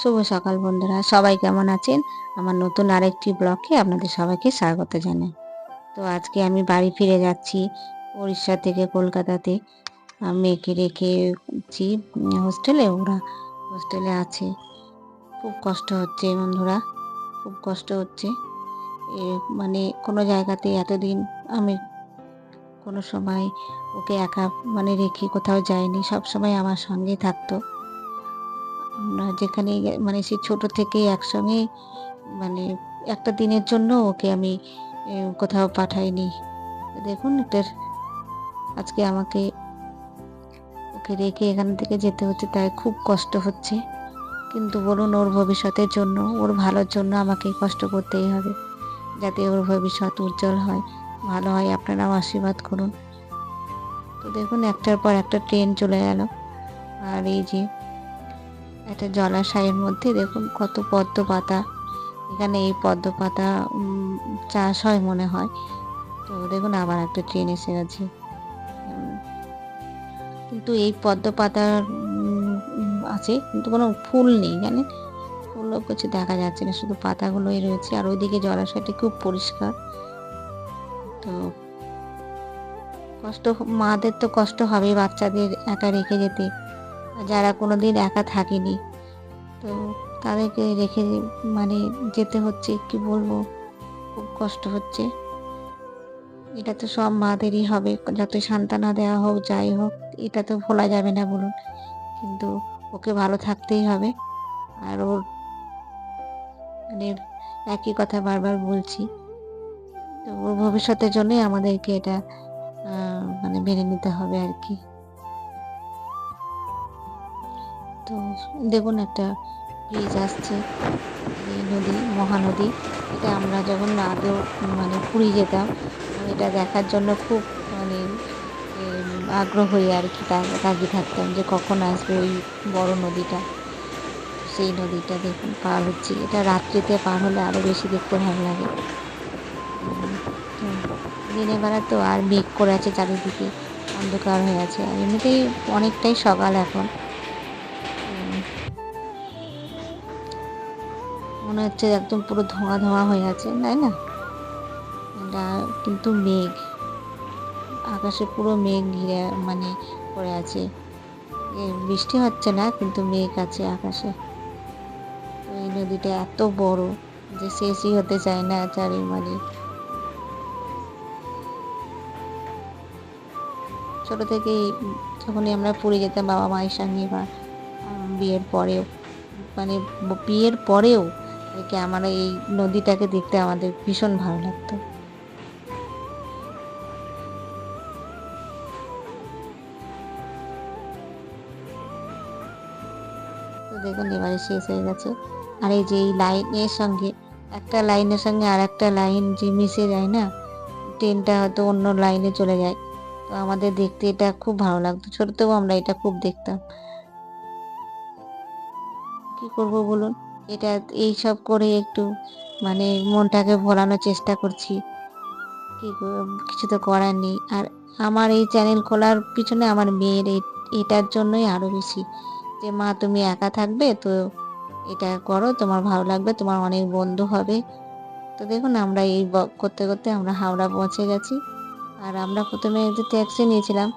শুভ সকাল বন্ধুরা, সবাই কেমন আছেন? আমার নতুন আরেকটি ব্লকে আপনাদের সবাইকে স্বাগত জানাই। তো আজকে আমি বাড়ি ফিরে যাচ্ছি উড়িষ্যা থেকে কলকাতাতে। মেয়েকে রেখেছি হোস্টেলে, ওরা হোস্টেলে আছে। খুব কষ্ট হচ্ছে বন্ধুরা, খুব কষ্ট হচ্ছে। মানে কোনো জায়গাতে এতদিন আমি কোনো সময় ওকে একা মানে রেখে কোথাও যাইনি, সব সময় আমার সঙ্গেই থাকতো। আমরা যেখানে মানে সে ছোট থেকে একসঙ্গে মানে একটা দিনের জন্য ওকে আমি কোথাও পাঠাইনি। দেখুন, এটার আজকে আমাকে ওকে রেখে এখান থেকে যেতে হচ্ছে, তাই খুব কষ্ট হচ্ছে। কিন্তু বলুন, ওর ভবিষ্যতের জন্য, ওর ভালোর জন্য আমাকে কষ্ট করতেই হবে, যাতে ওর ভবিষ্যৎ উজ্জ্বল হয়, ভালো হয়, আপনারাও আশীর্বাদ করুন। তো দেখুন, একটার পর একটা ট্রেন চলে গেল আর এই যে একটা জলাশয়ের মধ্যে দেখুন কত পদ্ম পাতা। এখানে এই পদ্ম পাতা চাষ হয় মনে হয়। তো দেখুন আবার একটা ট্রেন এসে গেছে। কিন্তু এই পদ্ম উম, আছে কিন্তু কোনো ফুল নেই জানেন? ফুলও কিছু দেখা যাচ্ছে না শুধু পাতাগুলোই রয়েছে। আর ওইদিকে জলাশয়টা খুব পরিষ্কার। তো কষ্ট মাদের তো কষ্ট হবে বাচ্চাদের একা রেখে যেতে। আর কোনো দিন একা থাকেনি। তো তাদেরকে রেখে মানে যেতে হচ্ছে, কি বলব, খুব কষ্ট হচ্ছে। এটা তো সব মাদেরই হবে যত সান্ত্বনা দেওয়া হোক, যাই হোক, এটা তো ভোলা যাবে না বলুন। কিন্তু ওকে ভালো থাকতেই হবে। আর ওর মানে একই কথা বারবার বলছি। তো ওর ভবিষ্যতের জন্যই আমাদেরকে এটা মানে মেনে নিতে হবে আর কি। দেখুন একটা ব্রিজ আসছে, এই নদী, মহানদী। এটা আমরা যখন আগেও মানে পুরী যেতাম এটা দেখার জন্য খুব মানে আগ্রহ হয়ে আর কি তা- তাকিয়ে থাকতাম যে কখন আসবে ওই বড় নদীটা। সেই নদীটা দেখুন, পার হচ্ছে। এটা রাত্রিতে পার হলে আরও বেশি দেখতে ভালো লাগে। দিনের বেলা তো আর মেঘ করে আছে চারিদিকে, অন্ধকার হয়ে আছে। আর এমনিতেই অনেকটাই সকাল এখন। মনে হচ্ছে একদম পুরো ধোঁয়া ধোঁয়া হয়ে আছে, তাই না? এটা কিন্তু মেঘ। আকাশে পুরো মেঘ ঘিরে মানে পড়ে আছে। বৃষ্টি হচ্ছে না, কিন্তু মেঘ আছে আকাশে। তো এই নদীটা এত বড় যে শেষই হতে চায় না চারি মানে ছোট থেকেই যখনই আমরা পুরী যেতাম, বাবা মায়ের সঙ্গে বা বিয়ের পরেও মানে বিয়ের পরেও আর আমার এই নদীটাকে দেখতে আমাদের ভীষণ ভালো লাগতো। তো দেখুন, এবারে শেষ হয়ে গেছে। আর এই যে এই লাইনের সঙ্গে, একটা লাইনের সঙ্গে আর একটা লাইন যে মিশে যায় না, ট্রেনটা হয়তো অন্য লাইনে চলে যায়। তো আমাদের দেখতে এটা খুব ভালো লাগতো। ছোট থেকেও আমরা এটা খুব দেখতাম। কি করব বলুন? এটা এই সব করে একটু মানে মনটাকে ভোলানোর চেষ্টা করছি। কিছু তো করার নেই। আর আমার এই চ্যানেল খোলার পিছনে আমার মেয়ের এটার জন্যই আরও বেশি। যে মা, তুমি একা থাকবে তো এটা করো, তোমার ভালো লাগবে, তোমার অনেক বন্ধু হবে। তো দেখুন, আমরা এই করতে করতে আমরা হাওড়া পৌঁছে গেছি। আর আমরা প্রথমে যে ট্যাক্সি নিয়েছিলাম,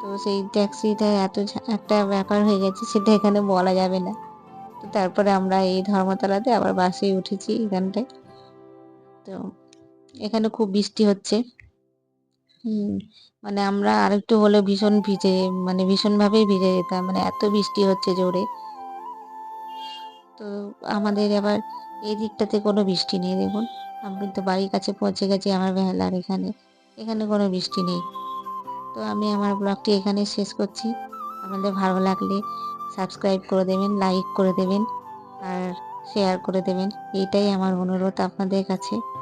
তো সেই ট্যাক্সিটা এত একটা ব্যাপার হয়ে গেছে, সেটা এখানে বলা যাবে না। তো তারপরে আমরা এই ধর্মতলাতে আবার বাসে উঠেছি এখানটায়। তো এখানে খুব বৃষ্টি হচ্ছে। মানে আমরা আরেকটু হলে ভীষণ ভিজে মানে ভীষণভাবেই ভিজে যেতাম মানে এত বৃষ্টি হচ্ছে জোরে। তো আমাদের আবার এই দিকটাতে কোনো বৃষ্টি নেই, দেখুন। আমি তো বাড়ির কাছে পৌঁছে গেছি আমার ভেলার এখানে। এখানে কোনো বৃষ্টি নেই। তো আমি আমার ব্লগটি এখানে শেষ করছি। আপনাদের ভালো লাগলে সাবস্ক্রাইব করে দেবেন লাইক করে দেবেন আর শেয়ার করে দেবেন। এটাই আমার অনুরোধ আপনাদের কাছে।